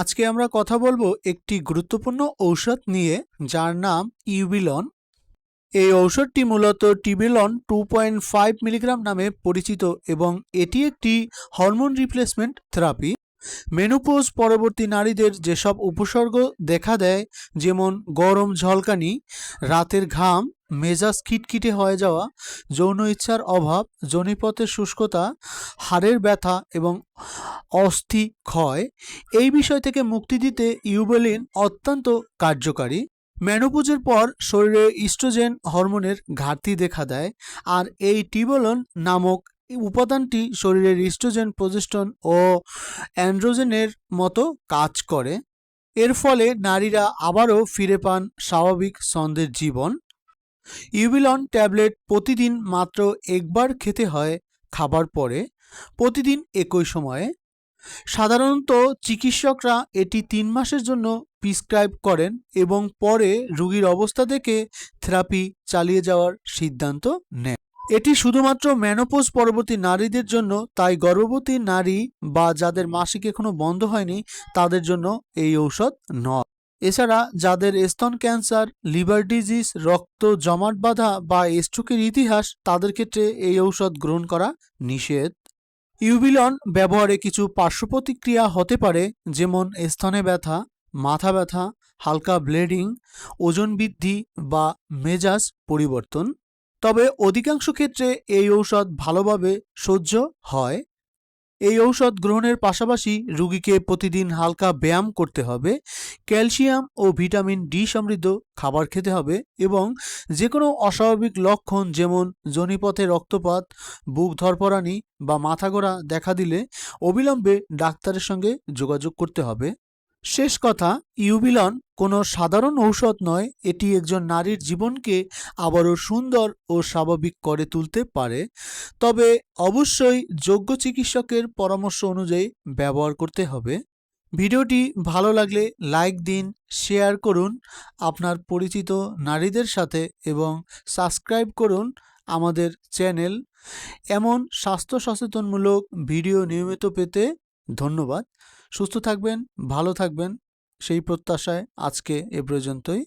আজকে আমরা কথা বলব একটি গুরুত্বপূর্ণ ঔষধ নিয়ে, যার নাম ইউবিলন। এই ঔষধটি মূলত টিবিলন টু পয়েন্ট ফাইভ মিলিগ্রাম নামে পরিচিত এবং এটি একটি হরমোন রিপ্লেসমেন্ট থেরাপি। মেনোপোজ পরবর্তী নারীদের যেসব উপসর্গ দেখা দেয়, যেমন গরম ঝলকানি, রাতের ঘাম, মেজাজ খিটখিটে হয়ে যাওয়া, যৌন ইচ্ছার অভাব জনিপথের শুষ্কতা, হাড়ের ব্যথা এবং অস্থি ক্ষয়, এই বিষয় থেকে মুক্তি দিতে ইউবেলিন অত্যন্ত কার্যকারী। ম্যানোপোজের পর শরীরে ইস্ট্রোজেন হরমোনের ঘাটতি দেখা দেয়, আর এই টিবোলন নামক উপাদানটি শরীরের ইস্ট্রোজেন, প্রজেস্টন ও অ্যান্ড্রোজেনের মতো কাজ করে। এর ফলে নারীরা আবারও ফিরে পান স্বাভাবিক ছন্দের জীবন। ইউবিলন ট্যাবলেট প্রতিদিন মাত্র একবার খেতে হয় খাবার পরে, প্রতিদিন একই সময়ে। সাধারণত চিকিৎসকরা এটি তিন মাসের জন্য প্রিসক্রাইব করেন এবং পরে রোগীর অবস্থা দেখে থেরাপি চালিয়ে যাওয়ার সিদ্ধান্ত নেন। এটি শুধুমাত্র ম্যানোপোজ পরবর্তী নারীদের জন্য, তাই গর্ভবতী নারী বা যাদের মাসিক এখনও বন্ধ হয়নি, তাদের জন্য এই ঔষধ নয়। এছাড়া যাদের স্তন ক্যান্সার, লিভার ডিজিজ, রক্ত জমাট বাঁধা বা স্ট্রোকের ইতিহাস, তাদের ক্ষেত্রে এই ঔষধ গ্রহণ করা নিষেধ। ইউবিলন ব্যবহারে কিছু পার্শ্ব প্রতিক্রিয়া হতে পারে, যেমন স্তনে ব্যথা, মাথা ব্যথা, হালকা ব্লেডিং, ওজন বৃদ্ধি বা মেজাজ পরিবর্তন। তবে অধিকাংশ ক্ষেত্রে এই ঔষধ ভালোভাবে সহ্য হয়। এই ঔষধ গ্রহণের পাশাপাশি রুগীকে প্রতিদিন হালকা ব্যায়াম করতে হবে, ক্যালসিয়াম ও ভিটামিন ডি সমৃদ্ধ খাবার খেতে হবে এবং যে কোনো অস্বাভাবিক লক্ষণ যেমন জনিপথে রক্তপাত, বুক ধরপরানি বা মাথা ঘোরা দেখা দিলে অবিলম্বে ডাক্তারের সঙ্গে যোগাযোগ করতে হবে। শেষ কথা, ইউবিলন কোনো সাধারণ ঔষধ নয়, এটি একজন নারীর জীবনকে আবারও সুন্দর ও স্বাভাবিক করে তুলতে পারে। তবে অবশ্যই যোগ্য চিকিৎসকের পরামর্শ অনুযায়ী ব্যবহার করতে হবে। ভিডিওটি ভালো লাগলে লাইক দিন, শেয়ার করুন, আপনার পরিচিত নারীদের সাথে এবং সাবস্ক্রাইব করুন আমাদের চ্যানেল। এমন স্বাস্থ্য সচেতনমূলক ভিডিও নিয়মিত পেতে ধন্যবাদ। সুস্থ থাকবেন ভালো থাকবেন। সেই প্রত্যাশায় আজকে এ পর্যন্তই।